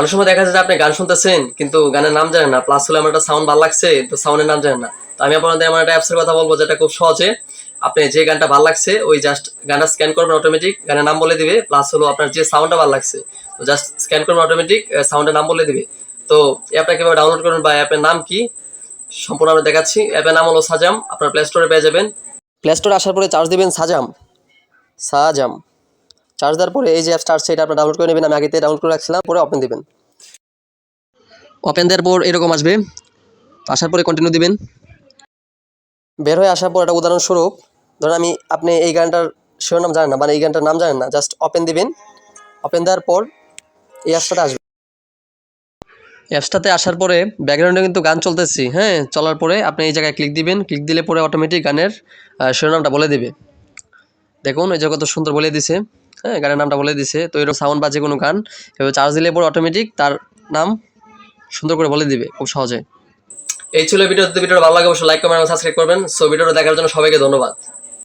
অনেক সময় দেখা যায় যে আপনি গান শুনতেছেন, কিন্তু গানের নাম জানেন না প্লাস হলে আমার একটা সাউন্ড ভালো লাগছে, তো সাউন্ডের নাম জানেন না। তো আমি আপনাদের আমার একটা অ্যাপসের কথা বলব যেটা খুব সহজে। আপনি যে গানটা ভালো লাগছে, ওই জাস্ট গানটা স্ক্যান করবেন অটোমেটিক গানের নাম বলে দিবে প্লাস হলো আপনার যে সাউন্ডটা ভালো লাগছে, তো জাস্ট স্ক্যান করবেন অটোমেটিক সাউন্ডের নাম বলে দিবে। তো অ্যাপটা কীভাবে ডাউনলোড করবেন বা অ্যাপের নাম কি, সম্পূর্ণ আমরা দেখাচ্ছি। অ্যাপের নাম হলো সাজাম, আপনার প্লে স্টোরে পেয়ে যাবেন। প্লে স্টোরে আসার পরে চার্জ দিবেন সাজাম। সাজাম। চার্জ দেওয়ার পরে এই যে অ্যাপ স্টার্ট সেটা আপনার ডাউনলোড করে নেবেন। আমি আগেতে ডাউনলোড করে রাখছিলাম পরে ওপেন দিবেন। ওপেন দেওয়ার পর এরকম আসবে। আসার পরে কন্টিনিউ দিবেন। বের হয়ে আসার পর একটা উদাহরণস্বরূপ ধরুন আমি আপনি এই গানটার শিরোনাম জানেন না মানে এই গানটার নাম জানেন না জাস্ট ওপেন দিবেন। ওপেন দেওয়ার পর এই অ্যাপসটাতে আসবে অ্যাপসটাতে আসার পরে ব্যাকগ্রাউন্ডে কিন্তু গান চলতেছি হ্যাঁ? চলার পরে আপনি এই জায়গায় ক্লিক দিবেন। ক্লিক দিলে পরে অটোমেটিক গানের শিরোনামটা বলে দিবে। দেখুন এই যে কত সুন্দর বলে দিছে। হ্যাঁ গানের নামটা বলে দিছে। তো এরকম সাউন্ড বাজে কোনো গান এবার চার্জ দিলে পরে অটোমেটিক তার নাম সুন্দর করে বলে দিবে খুব সহজে। এই ছিল ভিডিও ভিডিওটা ভালো লাগে অবশ্যই লাইক কমেন্ট সাবস্ক্রাইব করবেন। সো ভিডিওটা দেখার জন্য সবাইকে ধন্যবাদ।